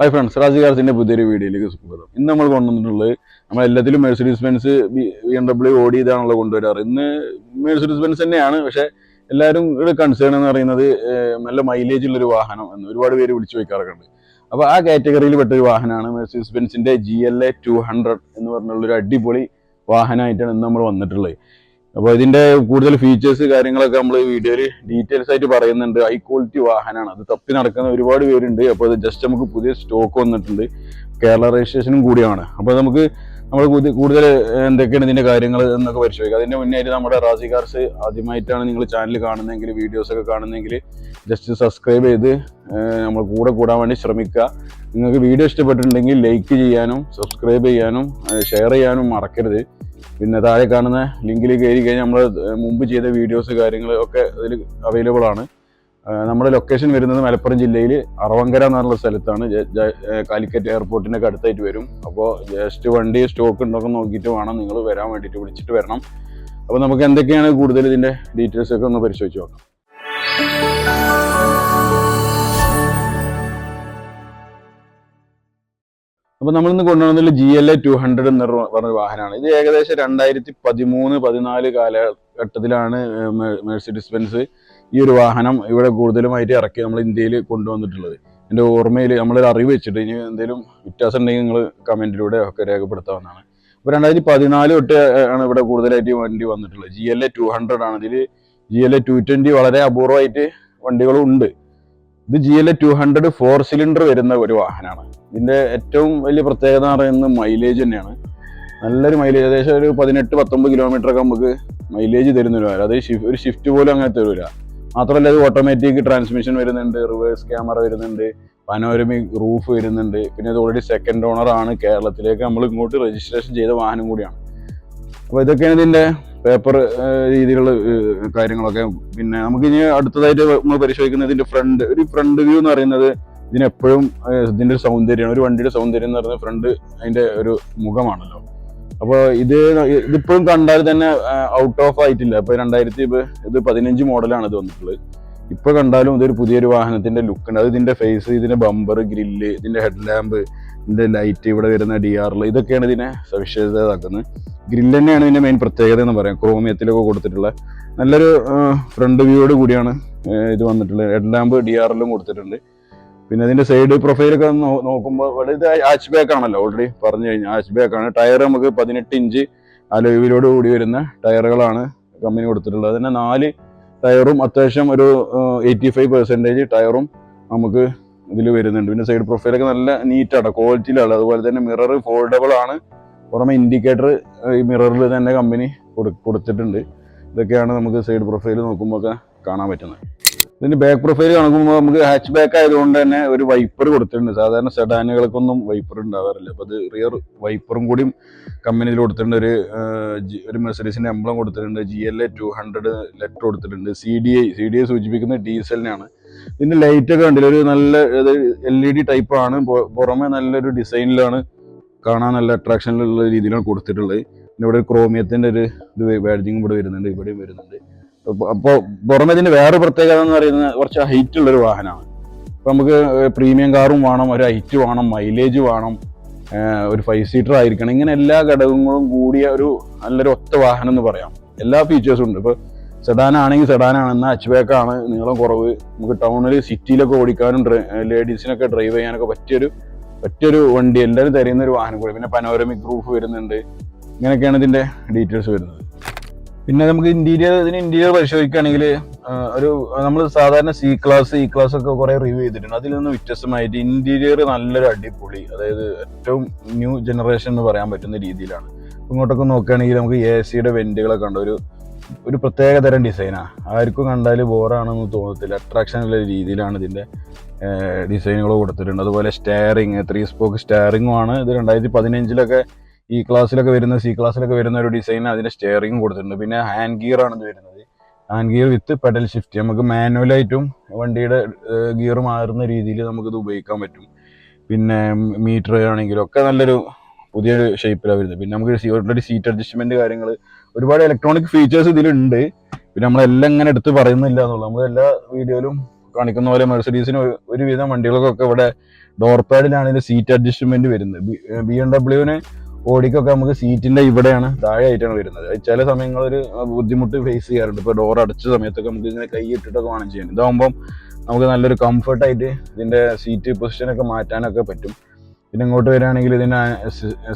Hi friends Raji പുതിയൊരു വീഡിയോയിലേക്ക് സ്വാഗതം. ഇന്ന് നമ്മൾ കൊണ്ടുവന്നിട്ടുള്ളത് നമ്മൾ എല്ലാത്തിലും Mercedes Benz B M W Audi ഇതാണല്ലോ കൊണ്ടുവരാറ്. ഇന്ന് മെഴ്സിഡീസ് ബെൻസ് തന്നെയാണ് പക്ഷേ എല്ലാവരും ഇവിടെ കൺസേൺ എന്ന് പറയുന്നത് നല്ല മൈലേജ് ഉള്ളൊരു വാഹനം എന്ന് ഒരുപാട് പേര് വിളിച്ചു വയ്ക്കാറുണ്ട് അപ്പോൾ ആ കാറ്റഗറിയിൽ പെട്ട ഒരു വാഹനമാണ് Mercedes ബെൻസിന്റെ G L A two hundred എന്ന് പറഞ്ഞുള്ള ഒരു അടിപൊളി വാഹനമായിട്ടാണ് ഇന്ന് നമ്മൾ വന്നിട്ടുള്ളത്. അപ്പോൾ ഇതിന്റെ കൂടുതൽ ഫീച്ചേഴ്സ് കാര്യങ്ങളൊക്കെ നമ്മൾ വീഡിയോയിൽ ഡീറ്റെയിൽസ് ആയിട്ട് പറയുന്നുണ്ട്. ഹൈ ക്വാളിറ്റി വാഹനമാണ് അത് തപ്പി നടക്കുന്ന ഒരുപാട് പേരുണ്ട്. അപ്പോൾ അത് ജസ്റ്റ് നമുക്ക് പുതിയ സ്റ്റോക്ക് വന്നിട്ടുണ്ട്. കേരള രജിസ്ട്രേഷനും കൂടിയാണ്. അപ്പോൾ നമുക്ക് നമ്മൾ കൂടുതൽ എന്തൊക്കെയാണ് ഇതിന്റെ കാര്യങ്ങൾ എന്നൊക്കെ പരിശോധിക്കാം. അതിന്റെ മുന്നേ നമ്മുടെ റാസി കാർസ് ആദ്യമായിട്ടാണ് നിങ്ങൾ ചാനൽ കാണുന്നതെങ്കിൽ വീഡിയോസ് ഒക്കെ കാണുന്നതെങ്കിൽ ജസ്റ്റ് സബ്സ്ക്രൈബ് ചെയ്ത് നമ്മൾ കൂടെ കൂടാൻ വേണ്ടി ശ്രമിക്കുക. നിങ്ങൾക്ക് വീഡിയോ ഇഷ്ടപ്പെട്ടിട്ടുണ്ടെങ്കിൽ ലൈക്ക് ചെയ്യാനും സബ്സ്ക്രൈബ് ചെയ്യാനും ഷെയർ ചെയ്യാനും മറക്കരുത്. പിന്നെ താഴെ കാണുന്ന ലിങ്കിൽ കയറി കഴിഞ്ഞാൽ നമ്മൾ മുമ്പ് ചെയ്ത വീഡിയോസ് കാര്യങ്ങൾ ഒക്കെ അതിൽ അവൈലബിൾ ആണ്. നമ്മുടെ ലൊക്കേഷൻ വരുന്നത് മലപ്പുറം ജില്ലയിൽ അറവങ്കര എന്നുള്ള സ്ഥലത്താണ്. കാലിക്കറ്റ് എയർപോർട്ടിന്റെ അടുത്തായിട്ട് വരും. അപ്പോൾ ജസ്റ്റ് വണ്ടി സ്റ്റോക്ക് ഉണ്ടോക്കെ നോക്കിയിട്ട് വേണം നിങ്ങൾ വരാൻ വേണ്ടിയിട്ട് വിളിച്ചിട്ട് വരണം. അപ്പോൾ നമുക്ക് എന്തൊക്കെയാണ് കൂടുതൽ ഇതിന്റെ ഡീറ്റെയിൽസ് ഒക്കെ ഒന്ന് പരിശോധിച്ച് നോക്കാം. അപ്പോൾ നമ്മളിന്ന് കൊണ്ടുവന്നത് G L A two hundred എന്ന് പറഞ്ഞ വാഹനമാണ്. ഇത് ഏകദേശം രണ്ടായിരത്തി പതിമൂന്ന് പതിനാല് കാലഘട്ടത്തിലാണ് മെഴ്സിഡിസ് ബെൻസ് ഈ ഒരു വാഹനം ഇവിടെ കൂടുതലുമായിട്ട് ഇറക്കി നമ്മൾ ഇന്ത്യയിൽ കൊണ്ടുവന്നിട്ടുള്ളത്. എന്റെ ഓർമ്മയിൽ നമ്മളൊരു അറിവ് വെച്ചിട്ട് ഇനി എന്തെങ്കിലും വ്യത്യാസം ഉണ്ടെങ്കിൽ നിങ്ങൾ കമന്റിലൂടെ ഒക്കെ രേഖപ്പെടുത്താവുന്നതാണ്. അപ്പോൾ രണ്ടായിരത്തി പതിനാല് തൊട്ട് ആണ് ഇവിടെ കൂടുതലായിട്ട് വണ്ടി വന്നിട്ടുള്ളത്. G L A two hundred ആണ്. ഇതിൽ G L A two twenty വളരെ അപൂർവമായിട്ട് വണ്ടികളും ഉണ്ട്. ഇത് G L two hundred four cylinder വരുന്ന ഒരു വാഹനമാണ്. ഇതിന്റെ ഏറ്റവും വലിയ പ്രത്യേകത എന്ന് പറയുന്നത് മൈലേജ് തന്നെയാണ്. നല്ലൊരു മൈലേജ് ഏകദേശം ഒരു പതിനെട്ട് പത്തൊമ്പത് കിലോമീറ്റർ ഒക്കെ നമുക്ക് മൈലേജ് തരുന്ന ഒരു കാര്യം അത് ഒരു ഷിഫ്റ്റ് പോലും അങ്ങനെ തരൂല. മാത്രമല്ല ഇത് ഓട്ടോമാറ്റിക് ട്രാൻസ്മിഷൻ വരുന്നുണ്ട് റിവേഴ്സ് ക്യാമറ വരുന്നുണ്ട് പനോരമിക് റൂഫ് വരുന്നുണ്ട്. പിന്നെ ഇത് ഓൾറെഡി സെക്കൻഡ് ഓണർ ആണ്. കേരളത്തിലേക്ക് നമ്മൾ ഇങ്ങോട്ട് രജിസ്ട്രേഷൻ ചെയ്ത വാഹനം കൂടിയാണ്. അപ്പോൾ ഇതൊക്കെയാണ് ഇതിന്റെ പേപ്പർ രീതിയിലുള്ള കാര്യങ്ങളൊക്കെ. പിന്നെ നമുക്ക് ഇനി അടുത്തതായിട്ട് നമ്മൾ പരിശോധിക്കുന്നത് ഇതിന്റെ ഫ്രണ്ട്. ഒരു ഫ്രണ്ട് വ്യൂ എന്ന് പറയുന്നത് ഇതിനെപ്പോഴും ഇതിന്റെ ഒരു സൗന്ദര്യമാണ്. ഒരു വണ്ടിയുടെ സൗന്ദര്യം എന്ന് പറയുന്നത് ഫ്രണ്ട് അതിന്റെ ഒരു മുഖമാണല്ലോ. അപ്പോൾ ഇത് ഇതിപ്പോഴും കണ്ടാൽ തന്നെ ഔട്ട് ഓഫ് ആയിട്ടില്ല. ഇപ്പോൾ രണ്ടായിരത്തി ഇത് പതിനഞ്ച് മോഡലാണ് ഇത് വന്നിട്ടുള്ളത്. ഇപ്പോൾ കണ്ടാലും ഇതൊരു പുതിയൊരു വാഹനത്തിന്റെ ലുക്ക് ഉണ്ട്. അത് ഇതിന്റെ ഫേസ് ഇതിന്റെ ബമ്പർ ഗ്രില്ല് ഇതിന്റെ ഹെഡ് ലാമ്പ് ഇതിന്റെ ലൈറ്റ് ഇവിടെ വരുന്ന ഡി ആറിൽ ഇതൊക്കെയാണ് ഇതിനെ സവിശേഷതയാക്കുന്നത്. ഗ്രില്ല് തന്നെയാണ് ഇതിന്റെ മെയിൻ പ്രത്യേകത എന്ന് പറയാം. ക്രോമിയത്തിലൊക്കെ കൊടുത്തിട്ടുള്ള നല്ലൊരു ഫ്രണ്ട് വ്യൂയോട് കൂടിയാണ് ഇത് വന്നിട്ടുള്ളത് ഹെഡ് ലാമ്പ് ഡി ആറിലും കൊടുത്തിട്ടുണ്ട്. പിന്നെ അതിന്റെ സൈഡ് പ്രൊഫൈലൊക്കെ നോക്കുമ്പോൾ ഇവിടെ ഇത് ബാക്ക് ആണല്ലോ ഓൾറെഡി പറഞ്ഞു കഴിഞ്ഞാൽ ഹാച്ച് ബാക്ക് ആണ്. ടയർ നമുക്ക് പതിനെട്ട് ഇഞ്ച് അലോയിലോട് കൂടി വരുന്ന ടയറുകളാണ് കമ്പനി കൊടുത്തിട്ടുള്ളത്. അതിന്റെ നാല് ടയറും അത്യാവശ്യം ഒരു എയ്റ്റി ഫൈവ് പെർസെന്റേജ് ടയറും നമുക്ക് ഇതിൽ വരുന്നുണ്ട്. പിന്നെ സൈഡ് പ്രൊഫൈലൊക്കെ നല്ല നീറ്റാണ് ക്വാളിറ്റിയിലാണ് അതുപോലെ തന്നെ മിറർ ഫോൾഡബിൾ ആണ്. പുറമെ ഇൻഡിക്കേറ്റർ ഈ മിററിൽ തന്നെ കമ്പനി കൊടുത്തിട്ടുണ്ട്. ഇതൊക്കെയാണ് നമുക്ക് സൈഡ് പ്രൊഫൈൽ നോക്കുമ്പോൾ ഒക്കെ കാണാൻ പറ്റുന്നത്. ഇതിന്റെ ബാക്ക് പ്രൊഫൈൽ കാണുമ്പോൾ നമുക്ക് ഹാച്ച് ബാക്ക് ആയതുകൊണ്ട് തന്നെ ഒരു വൈപ്പർ കൊടുത്തിട്ടുണ്ട്. സാധാരണ സെഡാനുകൾക്കൊന്നും വൈപ്പർ ഉണ്ടാകാറില്ല അപ്പോൾ അത് റിയർ വൈപ്പറും കൂടിയും കമ്പനിയിൽ കൊടുത്തിട്ടുണ്ട്. ഒരു ഒരു എംബ്ലം കൊടുത്തിട്ടുണ്ട്. G L A two hundred letter കൊടുത്തിട്ടുണ്ട്. C D I C D I സൂചിപ്പിക്കുന്നത് ഡീസലിനാണ് ഇതിന്റെ ലൈറ്റൊക്കെ കണ്ടില്ല? ഒരു നല്ല എൽ ഇ ഡി ടൈപ്പാണ് പുറമെ നല്ലൊരു ഡിസൈനിലാണ് കാണാൻ നല്ല അട്രാക്ഷനിലുള്ള രീതിയിലാണ് കൊടുത്തിട്ടുള്ളത്. പിന്നെ ഇവിടെ ക്രോമിയത്തിന്റെ ഒരു ഇത് ബാഡ്ജിങ് ഇവിടെ വരുന്നുണ്ട് ഇവിടെയും വരുന്നുണ്ട്. അപ്പോൾ പുറമെ ഇതിന്റെ വേറെ പ്രത്യേകത എന്ന് പറയുന്നത് കുറച്ച് ഹൈറ്റ് ഉള്ളൊരു വാഹനമാണ്. അപ്പോൾ നമുക്ക് പ്രീമിയം കാറും വേണം ഒരു ഹൈറ്റ് വേണം മൈലേജ് വേണം ഒരു ഫൈവ് സീറ്റർ ആയിരിക്കണം. ഇങ്ങനെ എല്ലാ ഘടകങ്ങളും കൂടിയ ഒരു നല്ലൊരു ഒത്ത വാഹനം എന്ന് പറയാം. എല്ലാ ഫീച്ചേഴ്സും ഉണ്ട്. ഇപ്പൊ സെഡാൻ ആണെങ്കിൽ സെഡാൻ ആണെന്ന അച്ച് ബാക്ക് ആണ് നീളം കുറവ്. നമുക്ക് ടൗണിൽ സിറ്റിയിലൊക്കെ ഓടിക്കാനും ലേഡീസിനൊക്കെ ഡ്രൈവ് ചെയ്യാനൊക്കെ പറ്റിയൊരു പറ്റിയൊരു വണ്ടി എല്ലാവരും തരുന്ന ഒരു വാഹനം കൂടി. പിന്നെ പനോരമിക് പ്രൂഫ് വരുന്നുണ്ട്. ഇങ്ങനെയൊക്കെയാണ് ഇതിന്റെ ഡീറ്റെയിൽസ് വരുന്നത്. പിന്നെ നമുക്ക് ഇന്റീരിയർ ഇതിന് ഇന്റീരിയർ പരിശോധിക്കുകയാണെങ്കിൽ ഒരു നമ്മൾ സാധാരണ സി ക്ലാസ് ഇ ക്ലാസ് ഒക്കെ കുറെ റിവ്യൂ ചെയ്തിട്ടുണ്ട്. അതിൽ നിന്ന് വ്യത്യസ്തമായിട്ട് ഇന്റീരിയർ നല്ലൊരു അടിപൊളി അതായത് ഏറ്റവും ന്യൂ ജനറേഷൻ എന്ന് പറയാൻ പറ്റുന്ന രീതിയിലാണ്. ഇങ്ങോട്ടൊക്കെ നോക്കുകയാണെങ്കിൽ നമുക്ക് എ സിയുടെ വെന്റുകളൊക്കെ ഉണ്ട്. ഒരു ഒരു പ്രത്യേക തരം ഡിസൈനാണ് ആർക്കും കണ്ടാൽ ബോറാണെന്ന് തോന്നത്തില്ല. അട്രാക്ഷൻ ഉള്ള രീതിയിലാണ് ഇതിന്റെ ഡിസൈനുകൾ കൊടുത്തിട്ടുണ്ട്. അതുപോലെ സ്റ്റെയറിങ് ത്രീ സ്പോക്ക് സ്റ്റെയറിങ്ങും ആണ്. ഇത് രണ്ടായിരത്തി പതിനഞ്ചിലൊക്കെ ഇ ക്ലാസ്സിലൊക്കെ വരുന്ന സി ക്ലാസ്സിലൊക്കെ വരുന്ന ഒരു ഡിസൈൻ അതിന്റെ സ്റ്റെയറിങ് കൊടുത്തിട്ടുണ്ട്. പിന്നെ ഹാൻഡ് ഗിയർ ആണ് ഇത് വരുന്നത്. Hand gear with pedal shift നമുക്ക് മാനുവലായിട്ടും വണ്ടിയുടെ ഗിയർ മാറുന്ന രീതിയിൽ നമുക്കിത് ഉപയോഗിക്കാൻ പറ്റും. പിന്നെ മീറ്റർ ആണെങ്കിലും ഒക്കെ നല്ലൊരു പുതിയൊരു ഷേപ്പിലാണ് വരുന്നത്. പിന്നെ നമുക്ക് സീറ്റ് അഡ്ജസ്റ്റ്മെന്റ് കാര്യങ്ങൾ ഒരുപാട് ഇലക്ട്രോണിക് ഫീച്ചേഴ്സ് ഇതിലുണ്ട്. പിന്നെ നമ്മളെല്ലാം ഇങ്ങനെ എടുത്ത് പറയുന്നില്ല എന്നുള്ളത് നമ്മൾ എല്ലാ വീഡിയോയിലും കാണിക്കുന്ന പോലെ മെർസഡീസിന് ഒരുവിധം വണ്ടികൾക്കൊക്കെ ഇവിടെ ഡോർ പാഡിലാണ് സീറ്റ് അഡ്ജസ്റ്റ്മെന്റ് വരുന്നത്. ബി എം ഡബ്ല്യുവിന് ഓടിക്കൊക്കെ നമുക്ക് സീറ്റിന്റെ ഇവിടെയാണ് താഴെ ആയിട്ടാണ് വരുന്നത് ചില സമയങ്ങളിൽ ഒരു ബുദ്ധിമുട്ട് ഫേസ് ചെയ്യാറുണ്ട്. ഇപ്പോൾ ഡോർ അടച്ച സമയത്തൊക്കെ നമുക്ക് ഇങ്ങനെ കൈ ഇട്ടിട്ടൊക്കെ വേണം ചെയ്യാൻ. ഇതാകുമ്പം നമുക്ക് നല്ലൊരു കംഫർട്ടായിട്ട് ഇതിന്റെ സീറ്റ് പൊസിഷനൊക്കെ മാറ്റാനൊക്കെ പറ്റും. പിന്നെ ഇങ്ങോട്ട് വരികയാണെങ്കിൽ ഇതിന്റെ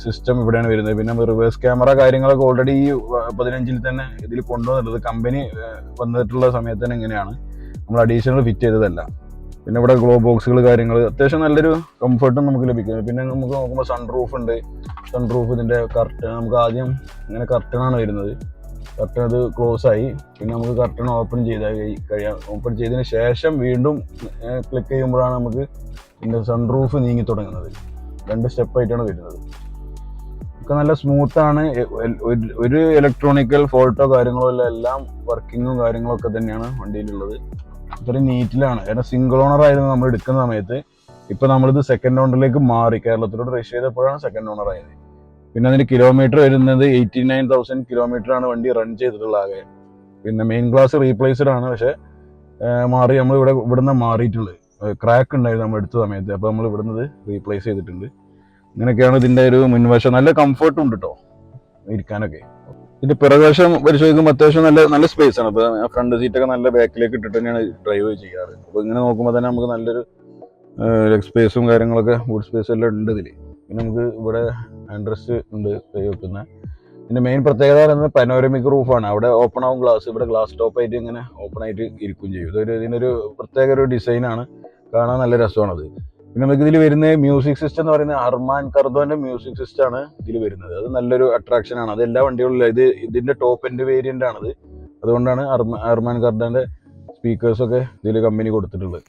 സിസ്റ്റം ഇവിടെയാണ് വരുന്നത്. പിന്നെ റിവേഴ്സ് ക്യാമറ കാര്യങ്ങളൊക്കെ ഓൾറെഡി ഈ പതിനഞ്ചിൽ തന്നെ ഇതിൽ കൊണ്ടുവന്നിട്ടുള്ളത് കമ്പനി വന്നിട്ടുള്ള സമയത്ത് തന്നെ ഇങ്ങനെയാണ്. നമ്മൾ അഡീഷണൽ ഫിറ്റ് ചെയ്തതല്ല. പിന്നെ ഇവിടെ ഗ്ലോ ബോക്സുകൾ കാര്യങ്ങൾ അത്യാവശ്യം നല്ലൊരു കംഫർട്ടും നമുക്ക് ലഭിക്കുന്നത് പിന്നെ നമുക്ക് നോക്കുമ്പോൾ സൺ ഉണ്ട്. സൺ റൂഫ് ഇതിന്റെ കർട്ടൻ നമുക്ക് ആദ്യം ഇങ്ങനെ കർട്ടണാണ് വരുന്നത്. കർട്ടൺ അത് ക്ലോസ് ആയി. പിന്നെ നമുക്ക് കർട്ടൺ ഓപ്പൺ ചെയ്താൽ കഴിയാം ഓപ്പൺ ചെയ്തതിന് ശേഷം വീണ്ടും ക്ലിക്ക് ചെയ്യുമ്പോഴാണ് നമുക്ക് ഇതിന്റെ സൺ നീങ്ങി തുടങ്ങുന്നത്. രണ്ട് സ്റ്റെപ്പായിട്ടാണ് വരുന്നത്. ഒക്കെ നല്ല സ്മൂത്ത് ആണ്. ഒരു- ഇലക്ട്രോണിക്കൽ ഫോൾട്ടോ കാര്യങ്ങളോ അല്ല എല്ലാം വർക്കിങ്ങും കാര്യങ്ങളും ഒക്കെ തന്നെയാണ് വണ്ടിയിലുള്ളത്. ഇത്രയും നീറ്റിലാണ്. കാരണം സിംഗിൾ ഓണർ ആയിരുന്നു നമ്മൾ എടുക്കുന്ന സമയത്ത്. ഇപ്പൊ നമ്മളിത് സെക്കൻഡ് ഓണറിലേക്ക് മാറി. കേരളത്തിലോട്ട് രജിസ്റ്റർ ചെയ്തപ്പോഴാണ് സെക്കൻഡ് ഓണർ ആയത്. പിന്നെ അതിന് കിലോമീറ്റർ വരുന്നത് എയ്റ്റി നയൻ തൗസൻഡ് കിലോമീറ്റർ ആണ് വണ്ടി റൺ ചെയ്തിട്ടുള്ള ആകെ. പിന്നെ മെയിൻ ക്ലാസ് റീപ്ലേസ്ഡ് ആണ്. പക്ഷെ മാറി നമ്മൾ ഇവിടെ ഇവിടുന്ന് മാറിയിട്ടുള്ളത് ക്രാക്ക് ഉണ്ടായിരുന്നു നമ്മൾ എടുത്ത സമയത്ത്. അപ്പോൾ നമ്മൾ ഇവിടുന്ന് റീപ്ലേസ് ചെയ്തിട്ടുണ്ട്. ഇങ്ങനെയൊക്കെയാണ് ഇതിന്റെ ഒരു മുൻവശം. നല്ല കംഫർട്ടും ഉണ്ട് കേട്ടോ ഇരിക്കാനൊക്കെ. ഇതിന്റെ പിറകുവശം പരിശോധിക്കുമ്പോൾ അത്യാവശ്യം നല്ല നല്ല സ്പേസ് ആണ്. അപ്പോൾ ഫ്രണ്ട് സീറ്റൊക്കെ നല്ല ബാക്കിലേക്ക് ഇട്ടിട്ട് തന്നെയാണ് ഡ്രൈവ് ചെയ്യാറ്. അപ്പോൾ ഇങ്ങനെ നോക്കുമ്പോൾ തന്നെ നമുക്ക് നല്ലൊരു ലെഗ് സ്പേസും കാര്യങ്ങളൊക്കെ ബൂട്ട് സ്പേസ് എല്ലാം ഉണ്ട് ഇതിൽ പിന്നെ നമുക്ക് ഇവിടെ ആൻഡ്രസ് ഉണ്ട് കൈ വെക്കുന്ന. ഇതിന്റെ മെയിൻ പ്രത്യേകത പറയുന്നത് പനോരമിക് റൂഫാണ് അവിടെ ഓപ്പൺ ആവും ഗ്ലാസ് ഇവിടെ ഗ്ലാസ് ടോപ്പായിട്ട് ഇങ്ങനെ ഓപ്പൺ ആയിട്ട് ഇരിക്കുകയും ചെയ്യും. ഇതൊരു ഇതിനൊരു പ്രത്യേക ഒരു ഡിസൈനാണ് കാണാൻ നല്ല രസമാണത്. പിന്നെ നമുക്ക് ഇതിൽ വരുന്ന മ്യൂസിക് സിസ്റ്റം എന്ന് പറയുന്നത് അർമാൻ കർദോന്റെ മ്യൂസിക് സിസ്റ്റം ആണ് ഇതിൽ വരുന്നത്. അത് നല്ലൊരു അട്രാക്ഷൻ ആണ്. അത് എല്ലാ വണ്ടികളിലും ഇത് ഇതിന്റെ ടോപ്പ് എൻഡ് വേരിയന്റ് ആണത്. അതുകൊണ്ടാണ് അർമ അർമാൻ കർദോന്റെ സ്പീക്കേഴ്സൊക്കെ ഇതിൽ കമ്പനി കൊടുത്തിട്ടുള്ളത്.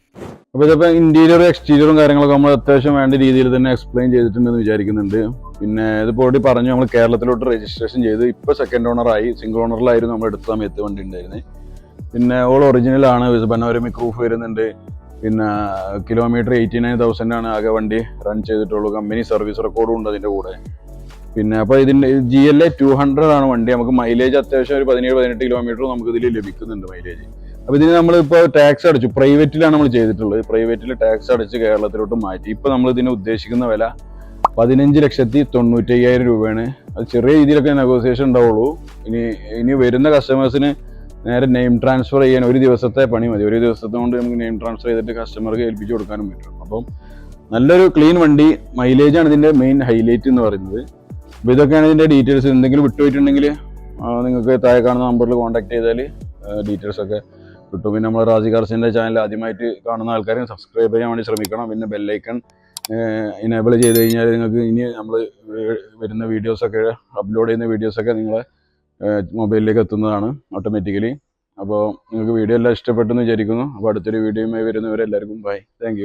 അപ്പോൾ ഇതിപ്പോൾ ഇന്റീരിയറും എക്സ്റ്റീരിയറും കാര്യങ്ങളൊക്കെ നമ്മൾ അത്യാവശ്യം വേണ്ട രീതിയിൽ തന്നെ എക്സ്പ്ലെയിൻ ചെയ്തിട്ടുണ്ടെന്ന് വിചാരിക്കുന്നുണ്ട്. പിന്നെ ഇതിപ്പോൾ ഓടി പറഞ്ഞു നമ്മൾ കേരളത്തിലോട്ട് രജിസ്ട്രേഷൻ ചെയ്ത് ഇപ്പോൾ സെക്കൻഡ് ഓണറായി സിംഗിൾ ഓണറിലായിരുന്നു നമ്മൾ എടുത്ത സമയത്ത് വണ്ടി ഉണ്ടായിരുന്നത്. പിന്നെ ഓൾ ഒറിജിനൽ ആണ് പനോരമിക് പ്രൂഫ് വരുന്നുണ്ട്. പിന്നെ കിലോമീറ്റർ എയ്റ്റി നയൻ തൗസൻഡ് ആണ് ആകെ വണ്ടി റൺ ചെയ്തിട്ടുള്ളൂ. കമ്പനി സർവീസ് റെക്കോർഡും ഉണ്ട് അതിന്റെ കൂടെ. പിന്നെ അപ്പോൾ ഇതിന്റെ G L A two hundred ആണ് വണ്ടി. നമുക്ക് മൈലേജ് അത്യാവശ്യം ഒരു പതിനേഴ് പതിനെട്ട് കിലോമീറ്റർ നമുക്ക് ഇതിൽ ലഭിക്കുന്നുണ്ട് മൈലേജ് അപ്പോൾ ഇതിന് നമ്മളിപ്പോൾ ടാക്സ് അടച്ചു. പ്രൈവറ്റിലാണ് നമ്മൾ ചെയ്തിട്ടുള്ളത്. പ്രൈവറ്റിൽ ടാക്സ് അടച്ച് കേരളത്തിലോട്ട് മാറ്റി. ഇപ്പോൾ നമ്മൾ ഇതിന് ഉദ്ദേശിക്കുന്ന വില പതിനഞ്ച് ലക്ഷത്തി തൊണ്ണൂറ്റയ്യായിരം രൂപയാണ്. അത് ചെറിയ രീതിയിലൊക്കെ നെഗോസിയേഷൻ ഉണ്ടാവുള്ളൂ. ഇനി ഇനി വരുന്ന കസ്റ്റമേഴ്സിന് നേരെ നെയിം ട്രാൻസ്ഫർ ചെയ്യാൻ ഒരു ദിവസത്തെ പണി മതി. ഒരു ദിവസത്തെ കൊണ്ട് നമുക്ക് നെയിം ട്രാൻസ്ഫർ ചെയ്തിട്ട് കസ്റ്റമർക്ക് ഏൽപ്പിച്ചു കൊടുക്കാനും പറ്റും. അപ്പം നല്ലൊരു ക്ലീൻ വണ്ടി മൈലേജ് ആണ് ഇതിന്റെ മെയിൻ ഹൈലൈറ്റ് എന്ന് പറയുന്നത്. അപ്പോൾ ഇതൊക്കെയാണ് ഇതിന്റെ ഡീറ്റെയിൽസ് എന്തെങ്കിലും വിട്ടുപോയിട്ടുണ്ടെങ്കിൽ നിങ്ങൾക്ക് താഴെ കാണുന്ന നമ്പറിൽ കോൺടാക്ട് ചെയ്താൽ ഡീറ്റെയിൽസ് ഒക്കെ കിട്ടും. പിന്നെ നമ്മൾ റാജി കാർസിന്റെ ചാനൽ ആദ്യമായിട്ട് കാണുന്ന ആൾക്കാരും സബ്സ്ക്രൈബ് ചെയ്യാൻ വേണ്ടി ശ്രമിക്കണം. പിന്നെ ബെല്ലൈക്കൺ ഇനേബിൾ ചെയ്ത് കഴിഞ്ഞാൽ നിങ്ങൾക്ക് ഇനി നമ്മൾ വരുന്ന വീഡിയോസൊക്കെ അപ്ലോഡ് ചെയ്യുന്ന വീഡിയോസൊക്കെ നിങ്ങളെ മൊബൈലിലേക്ക് എത്തുന്നതാണ് ഓട്ടോമാറ്റിക്കലി അപ്പോൾ നിങ്ങൾക്ക് വീഡിയോ എല്ലാം ഇഷ്ടപ്പെട്ടെന്ന് വിചാരിക്കുന്നു. അപ്പോൾ അടുത്തൊരു വീഡിയോയുമായി വരുന്നവരെല്ലാവർക്കും ബൈ താങ്ക്